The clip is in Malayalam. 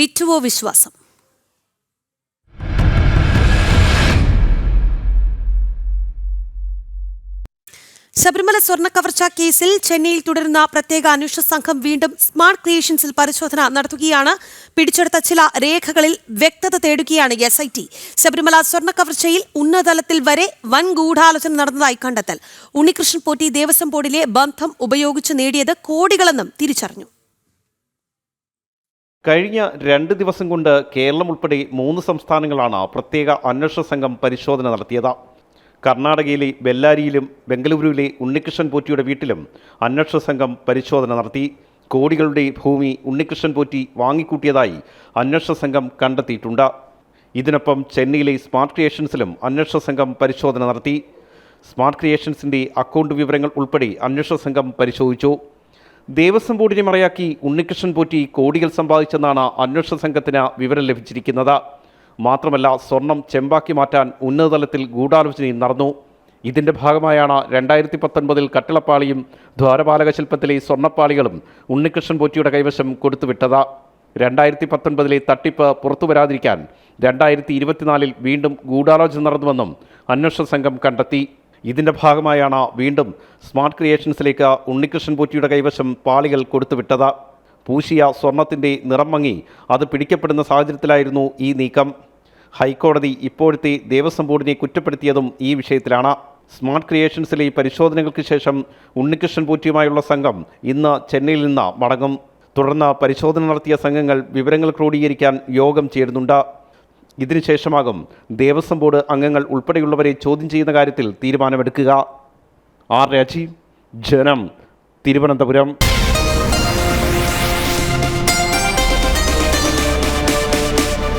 വിറ്റുവോ വിശ്വാസം? ശബരിമല സ്വർണ കവർച്ചാ കേസിൽ ചെന്നൈയിൽ തുടരുന്ന പ്രത്യേക അന്വേഷണ സംഘം വീണ്ടും സ്മാർട്ട് ക്രിയേഷൻസിൽ പരിശോധന നടത്തുകയാണ്. പിടിച്ചെടുത്ത ചില രേഖകളിൽ വ്യക്തത തേടുകയാണ് എസ് ഐ ടി ശബരിമല സ്വർണ കവർച്ചയിൽ ഉന്നതതലത്തിൽ വരെ വൻ ഗൂഢാലോചന നടന്നതായി കണ്ടെത്തൽ. ഉണ്ണികൃഷ്ണൻ പോറ്റി ദേവസ്വം ബോർഡിലെ ബന്ധം ഉപയോഗിച്ച് നേടിയത് കോടികളെന്നും തിരിച്ചറിഞ്ഞു. കഴിഞ്ഞ രണ്ട് ദിവസം കൊണ്ട് കേരളം ഉൾപ്പെടെ മൂന്ന് സംസ്ഥാനങ്ങളാണ് പ്രത്യേക അന്വേഷണ സംഘം പരിശോധന നടത്തിയത്. കർണാടകയിലെ ബെല്ലാരിയിലും ബംഗളൂരുവിലെ ഉണ്ണികൃഷ്ണൻ പോറ്റിയുടെ വീട്ടിലും അന്വേഷണ സംഘം പരിശോധന നടത്തി. കോടികളുടെ ഭൂമി ഉണ്ണികൃഷ്ണൻ പോറ്റി വാങ്ങിക്കൂട്ടിയതായി അന്വേഷണ സംഘം കണ്ടെത്തിയിട്ടുണ്ട്. ഇതിനൊപ്പം ചെന്നൈയിലെ സ്മാർട്ട് ക്രിയേഷൻസിലും അന്വേഷണ സംഘം പരിശോധന നടത്തി. സ്മാർട്ട് ക്രിയേഷൻസിന്റെ അക്കൗണ്ട് വിവരങ്ങൾ ഉൾപ്പെടെ അന്വേഷണ സംഘം പരിശോധിച്ചു. ദേവസ്വം ബോർഡിനെ മറയാക്കി ഉണ്ണികൃഷ്ണൻ പോറ്റി കോടികൾ സമ്പാദിച്ചെന്നാണ് അന്വേഷണ സംഘത്തിന് വിവരം ലഭിച്ചിരിക്കുന്നത്. മാത്രമല്ല സ്വർണം ചെമ്പാക്കി മാറ്റാൻ ഉന്നതതലത്തിൽ ഗൂഢാലോചനയും നടന്നു. ഇതിന്റെ ഭാഗമായാണ് രണ്ടായിരത്തി പത്തൊൻപതിൽ കട്ടിളപ്പാളിയും ദ്വാരപാലക ശില്പത്തിലെ സ്വർണപ്പാളികളും ഉണ്ണികൃഷ്ണൻ പോറ്റിയുടെ കൈവശം കൊടുത്തുവിട്ടത്. രണ്ടായിരത്തി പത്തൊൻപതിലെ തട്ടിപ്പ് പുറത്തു വരാതിരിക്കാൻ രണ്ടായിരത്തി ഇരുപത്തിനാലിൽ വീണ്ടും ഗൂഢാലോചന നടന്നുവെന്നും അന്വേഷണ സംഘം കണ്ടെത്തി. ഇതിന്റെ ഭാഗമായാണ് വീണ്ടും സ്മാർട്ട് ക്രിയേഷൻസിലേക്ക് ഉണ്ണികൃഷ്ണൻ പൂറ്റിയുടെ കൈവശം പാളികൾ കൊടുത്തുവിട്ടത്. പൂശിയ സ്വർണത്തിന്റെ നിറം മങ്ങി അത് പിടിക്കപ്പെടുന്ന സാഹചര്യത്തിലായിരുന്നു ഈ നീക്കം. ഹൈക്കോടതി ഇപ്പോഴത്തെ ദേവസ്വം ബോർഡിനെ കുറ്റപ്പെടുത്തിയതും ഈ വിഷയത്തിലാണ്. സ്മാർട്ട് ക്രിയേഷൻസിലെ പരിശോധനകൾക്ക് ശേഷം ഉണ്ണികൃഷ്ണൻ പൂറ്റിയുമായുള്ള സംഘം ഇന്ന് ചെന്നൈയിൽ നിന്ന് മടങ്ങും. തുടർന്ന് പരിശോധന നടത്തിയ സംഘങ്ങൾ വിവരങ്ങൾ ക്രോഡീകരിക്കാൻ യോഗം ചേരുന്നുണ്ട്. ഇതിനുശേഷമാകും ദേവസ്വം ബോർഡ് അംഗങ്ങൾ ഉൾപ്പെടെയുള്ളവരെ ചോദ്യം ചെയ്യുന്ന കാര്യത്തിൽ തീരുമാനമെടുക്കുക. ആർ രാജീവ് ജനം തിരുവനന്തപുരം.